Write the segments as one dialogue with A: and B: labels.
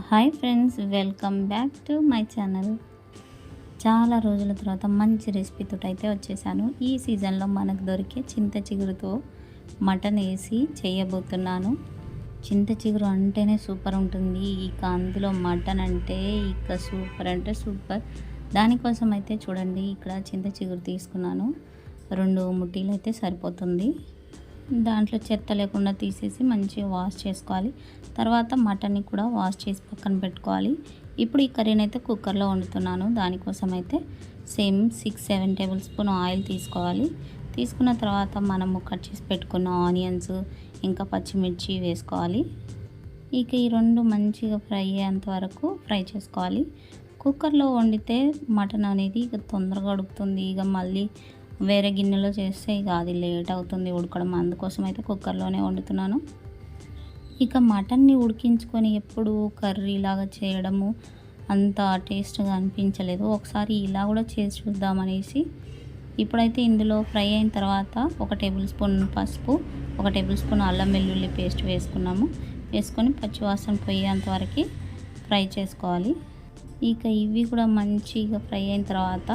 A: Hi friends welcome back to my channel. చాలా రోజుల తర్వాత మంచి రెసిపీతో అయితే వచ్చేసాను. ఈ సీజన్లో మనకు దొరికే చింత చిగురుతో మటన్ వేసి చేయబోతున్నాను. చింత చిగురు అంటేనే సూపర్ ఉంటుంది. ఇక అందులో మటన్ అంటే ఇక సూపర్ అంటే సూపర్. దానికోసం అయితే చూడండి ఇక్కడ చింత చిగురు తీసుకున్నాను. రెండు ముట్టీలు అయితే సరిపోతుంది. దాంట్లో చెత్త లేకుండా తీసేసి మంచిగా వాష్ చేసుకోవాలి. తర్వాత మటన్ని కూడా వాష్ చేసి పక్కన పెట్టుకోవాలి. ఇప్పుడు ఈ కర్రీని అయితే కుక్కర్లో వండుతున్నాను. దానికోసం అయితే same six seven tablespoon oil తీసుకోవాలి. తీసుకున్న తర్వాత మనము కట్ చేసి పెట్టుకున్న ఆనియన్స్ ఇంకా పచ్చిమిర్చి వేసుకోవాలి. ఇక ఈ రెండు మంచిగా ఫ్రై అయ్యేంత వరకు ఫ్రై చేసుకోవాలి. కుక్కర్లో వండితే మటన్ అనేది ఇక తొందరగా ఉడుకుతుంది. ఇక మళ్ళీ వేరే గిన్నెలో చేస్తే ఇక అది లేట్ అవుతుంది ఉడకడం. అందుకోసం అయితే కుక్కర్లోనే వండుతున్నాను. ఇక మటన్ని ఉడికించుకొని ఎప్పుడు కర్రీ లాగా చేయడము అంత టేస్ట్గా అనిపించలేదు. ఒకసారి ఇలా కూడా చేసి చూద్దామనేసి ఇప్పుడైతే ఇందులో ఫ్రై అయిన తర్వాత ఒక టేబుల్ స్పూన్ పసుపు ఒక టేబుల్ స్పూన్ అల్లం వెల్లుల్లి పేస్ట్ వేసుకున్నాము. వేసుకొని పచ్చివాసన పోయేంత వరకు ఫ్రై చేసుకోవాలి. ఇక ఇవి కూడా మంచిగా ఫ్రై అయిన తర్వాత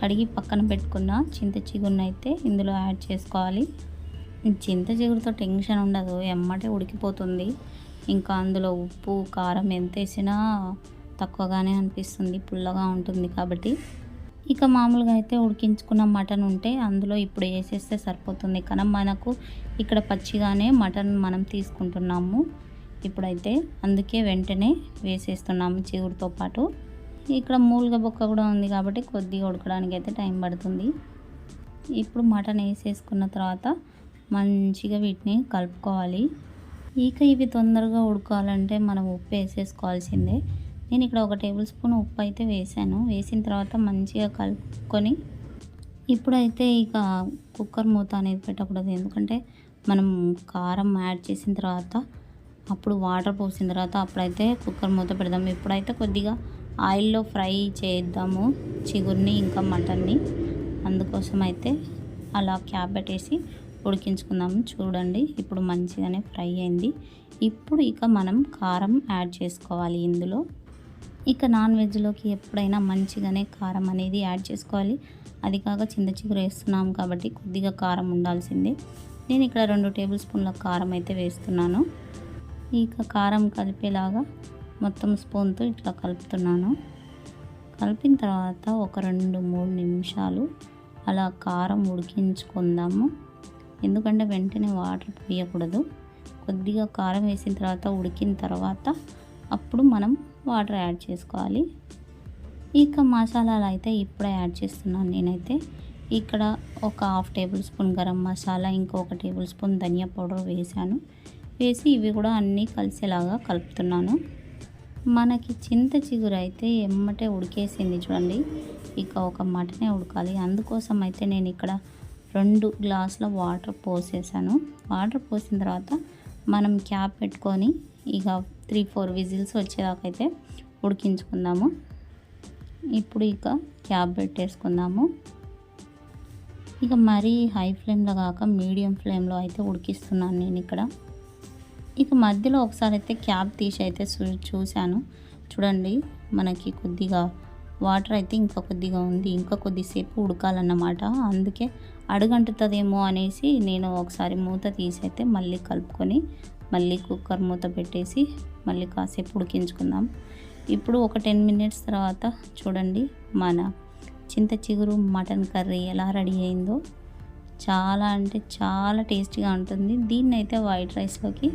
A: కడిగి పక్కన పెట్టుకున్న చింత చిగురుని అయితే ఇందులో యాడ్ చేసుకోవాలి. చింత చిగురుతో టెన్షన్ ఉండదు ఎమ్మటే ఉడికిపోతుంది. ఇంకా అందులో ఉప్పు కారం ఎంత వేసినా తక్కువగానే అనిపిస్తుంది పుల్లగా ఉంటుంది కాబట్టి. ఇక మామూలుగా అయితే ఉడికించుకున్న మటన్ ఉంటే అందులో ఇప్పుడు వేసేస్తే సరిపోతుంది. కానీ మనకు ఇక్కడ పచ్చిగానే మటన్ మనం తీసుకుంటున్నాము. ఇప్పుడైతే అందుకే వెంటనే వేసేస్తున్నాము చిగురుతో పాటు. ఇక్కడ మూలుగ బొక్క కూడా ఉంది కాబట్టి కొద్దిగా ఉడకడానికి అయితే టైం పడుతుంది. ఇప్పుడు మటన్ వేసేసుకున్న తర్వాత మంచిగా వీటిని కలుపుకోవాలి. ఇక ఇవి తొందరగా ఉడకాలంటే మనం ఉప్పు వేసేసుకోవాల్సిందే. నేను ఇక్కడ ఒక టేబుల్ స్పూన్ ఉప్పు అయితే వేసాను. వేసిన తర్వాత మంచిగా కలుపుకొని ఇప్పుడైతే ఇక కుక్కర్ మూత అనేది పెట్టకూడదు. ఎందుకంటే మనం కారం యాడ్ చేసిన తర్వాత అప్పుడు వాటర్ పోసిన తర్వాత అప్పుడైతే కుక్కర్ మూత పెడదాం. ఇప్పుడైతే కొద్దిగా ఆయిల్లో ఫ్రై చేద్దాము చిగురిని ఇంకా మటన్ని. అందుకోసం అయితే అలా క్యాప్ పెట్టేసి ఉడికించుకుందాము చూడండి ఇప్పుడు మంచిగానే ఫ్రై అయింది. ఇప్పుడు ఇక మనం కారం యాడ్ చేసుకోవాలి ఇందులో. ఇక నాన్ వెజ్లోకి ఎప్పుడైనా మంచిగానే కారం అనేది యాడ్ చేసుకోవాలి. అది కాక చింత చిగురు వేస్తున్నాం కాబట్టి కొద్దిగా కారం ఉండాల్సిందే. నేను ఇక్కడ రెండు టేబుల్ స్పూన్ల కారం అయితే వేస్తున్నాను. ఇక కారం కలిపేలాగా మొత్తం స్పూన్తో ఇట్లా కలుపుతున్నాను. కలిపిన తర్వాత ఒక రెండు మూడు నిమిషాలు అలా కారం ఉడికించుకుందాము. ఎందుకంటే వెంటనే వాటర్ పోయకూడదు. కొద్దిగా కారం వేసిన తర్వాత ఉడికిన తర్వాత అప్పుడు మనం వాటర్ యాడ్ చేసుకోవాలి. ఇక మసాలాలు అయితే ఇప్పుడే యాడ్ చేస్తున్నాను నేనైతే. ఇక్కడ ఒక half tablespoon garam masala ఇంకొక టేబుల్ స్పూన్ ధనియా పౌడర్ వేసాను వేసి ఇవి కూడా అన్నీ కలిసేలాగా కలుపుతున్నాను. మనకి చింత చిగురు అయితే ఎమ్మటే ఉడికేసింది చూడండి. ఇక ఒక మటనే ఉడకాలి. అందుకోసం అయితే నేను ఇక్కడ రెండు గ్లాసుల వాటర్ పోసేసాను. వాటర్ పోసిన తర్వాత మనం క్యాప్ పెట్టుకొని ఇక త్రీ ఫోర్ విజిల్స్ వచ్చేదాకా అయితే ఉడికించుకుందాము. ఇప్పుడు ఇక క్యాప్ పెట్టేసుకుందాము. ఇక మరీ హై ఫ్లేమ్లో కాక మీడియం ఫ్లేమ్లో అయితే ఉడికిస్తున్నాను నేను ఇక్కడ. ఇక మధ్యలో ఒకసారి అయితే క్యాప్ తీసి అయితే చూశాను. చూడండి మనకి కొద్దిగా వాటర్ అయితే ఇంకా కొద్దిగా ఉంది. ఇంకా కొద్దిసేపు ఉడకాలన్నమాట. అందుకే అడుగంటుతుందేమో అనేసి నేను ఒకసారి మూత తీసి అయితే మళ్ళీ కలుపుకొని మళ్ళీ కుక్కర్ మూత పెట్టేసి మళ్ళీ కాసేపు ఉడికించుకుందాం. ఇప్పుడు ఒక టెన్ మినిట్స్ తర్వాత చూడండి మన చింత చిగురు మటన్ కర్రీ ఎలా రెడీ అయిందో. చాలా అంటే చాలా టేస్టీగా ఉంటుంది. దీన్ని అయితే వైట్ రైస్లోకి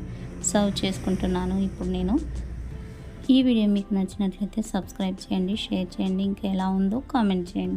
A: సర్వ్ చేసుకుంటున్నాను ఇప్పుడు నేను. ఈ వీడియో మీకు నచ్చినట్లయితే సబ్స్క్రైబ్ చేయండి షేర్ చేయండి ఇంకా ఎలా ఉందో కామెంట్ చేయండి.